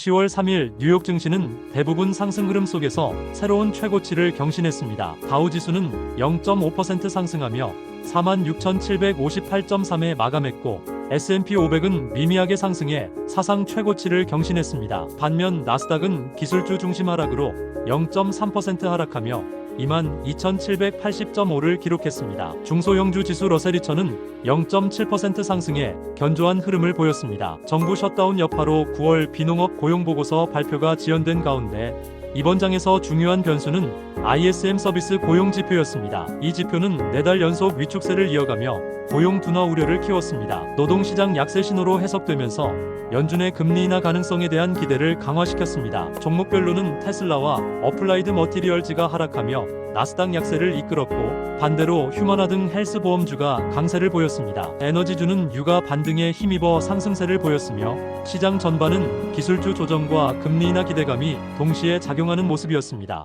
10월 3일 뉴욕 증시는 대부분 상승 흐름 속에서 새로운 최고치를 경신했습니다. 다우 지수는 0.5% 상승하며 46,758.3에 마감했고 S&P 500은 미미하게 상승해 사상 최고치를 경신했습니다. 반면 나스닥은 기술주 중심 하락으로 0.3% 하락하며 22,780.5를 기록했습니다. 중소형주 지수 러셀리처는 0.7% 상승해 견조한 흐름을 보였습니다. 정부 셧다운 여파로 9월 비농업 고용보고서 발표가 지연된 가운데 이번 장에서 중요한 변수는 ISM 서비스 고용 지표였습니다. 이 지표는 네달 연속 위축세를 이어가며 고용 둔화 우려를 키웠습니다. 노동시장 약세 신호로 해석되면서 연준의 금리 인하 가능성에 대한 기대를 강화시켰습니다. 종목별로는 테슬라와 어플라이드 머티리얼즈가 하락하며 나스닥 약세를 이끌었고 반대로 휴머나 등 헬스 보험주가 강세를 보였습니다. 에너지주는 유가 반등에 힘입어 상승세를 보였으며 시장 전반은 기술주 조정과 금리 인하 기대감이 동시에 작용하는 모습이었습니다.